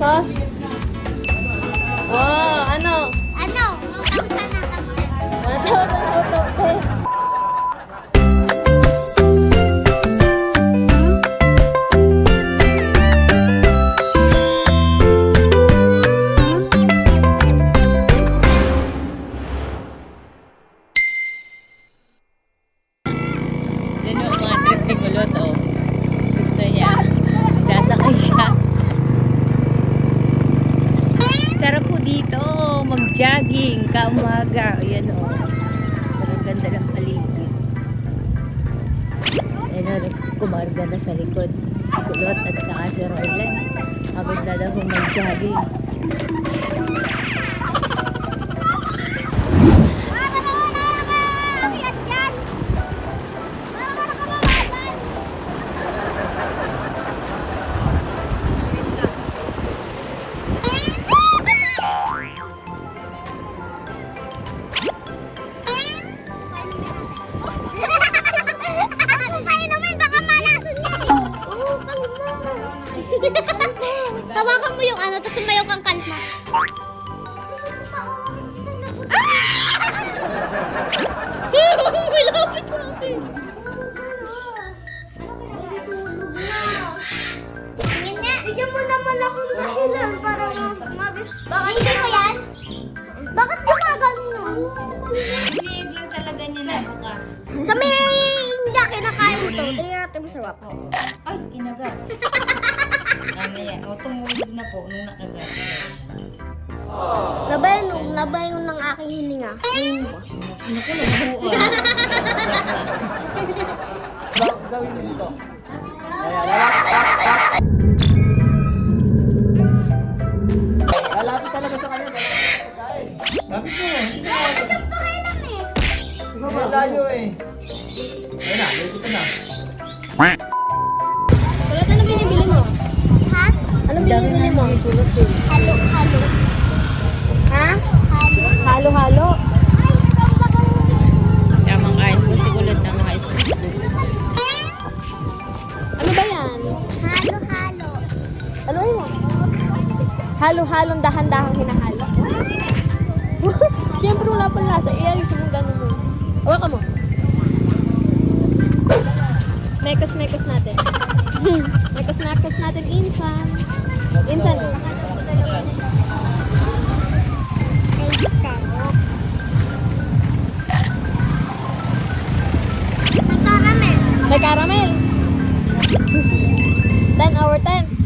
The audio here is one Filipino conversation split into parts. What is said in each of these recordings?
sauce? Oh, ano? Ano? 1,000 na kapte. 1,000 out Sarap po dito, mag-jogging, kaumaga. Ayan, oh. Parang ganda ng paligid. Ayan, oh, kumarga na sa likod. Kulot at saka si Roland. Habang dala po mag-jogging. Tawakan mo yung ano, tapos sumayaw kang kalma. Malapit sa akin. Tingin nga. Bigyan mo naman ako dahilan para mabis. Bakit hindi mo yan? Bakit gumagano? Hindi yung talaga niya na bukas. Sa may hindi kinakain to, tingnan natin masarap. Ay, kinagat. Mamaya, o tumulog na po nung nakagat. Labayan nung, labayan nung ng aking hininga. Ngayon mo. Naku, nagbuuan. Gawin mo dito. Lalapit talaga sa kanya. Guys, lapit mo. Hindi mo. Isang pakialam eh. Hindi layo eh. Ayun na, ready ka na. Anong binibili mo? Halo, halo. Ha? Halo. Halo-halo. Isang. Tamang kain po si Kulot ng mga food. Ano ba yan? Halo, halo. Ano mo? Halo-halong dahan-dahang hinahalo. Siyempre wala pang lasa. Ialis mo ganun mo. Hawakan mo. Mekos-mekos natin. Mekos-mekos natin insan. Insan. May caramel. May caramel. 10 over 10.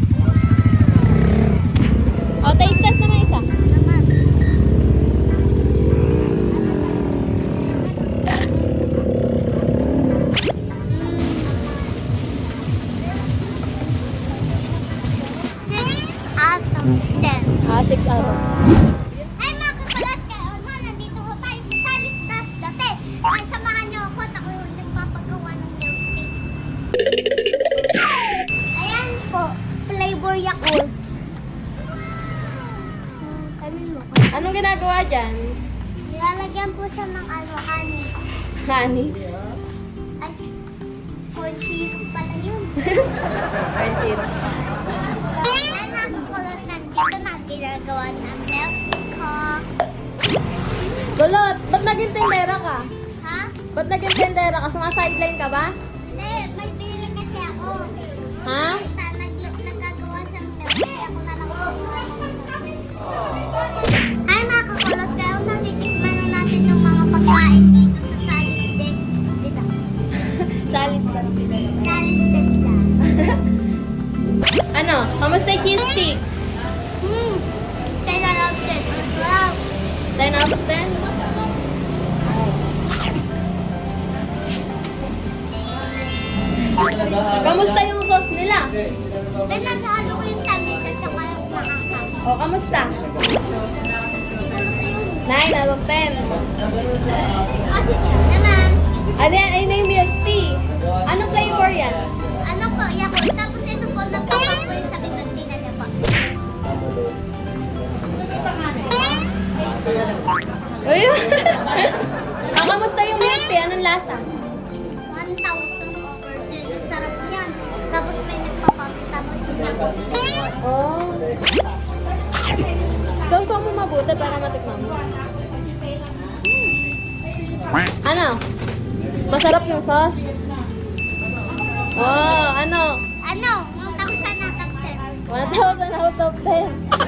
Anong ginagawa dyan? Nilalagyan po siya ng ano, honey. Honey. Ay, corn syrup pala yun. Or zero. Ay, mga kakulat, nandito na ginagawa ng milk ko. Kulot, ba't naging tendera ka? Ha? Ba't naging tendera ka? Sumasideline ka ba? Hindi, may pinili kasi ako. Ha? Kamusta yung cheese stick? Hmm. Kaya lang din. Wow. 10 out of 10? Kamusta yung sauce nila? Pinaghalo ko yung tamis at saka yung maanghang. O, kamusta? 9 out of 10. Naman, Ano yan? Ayun na yung milk tea. Anong flavor yan? ano po, yakult. Tapos lasa? 1,000 over 10. Ang sarap niyan. Tapos may nagpapapul. Tapos yung yakult. Oh. Ate, para matikman mo. Ano? Masarap yung sauce? Oh, ano? Ano? Mga takusan na top 10. 1,000 out of 10.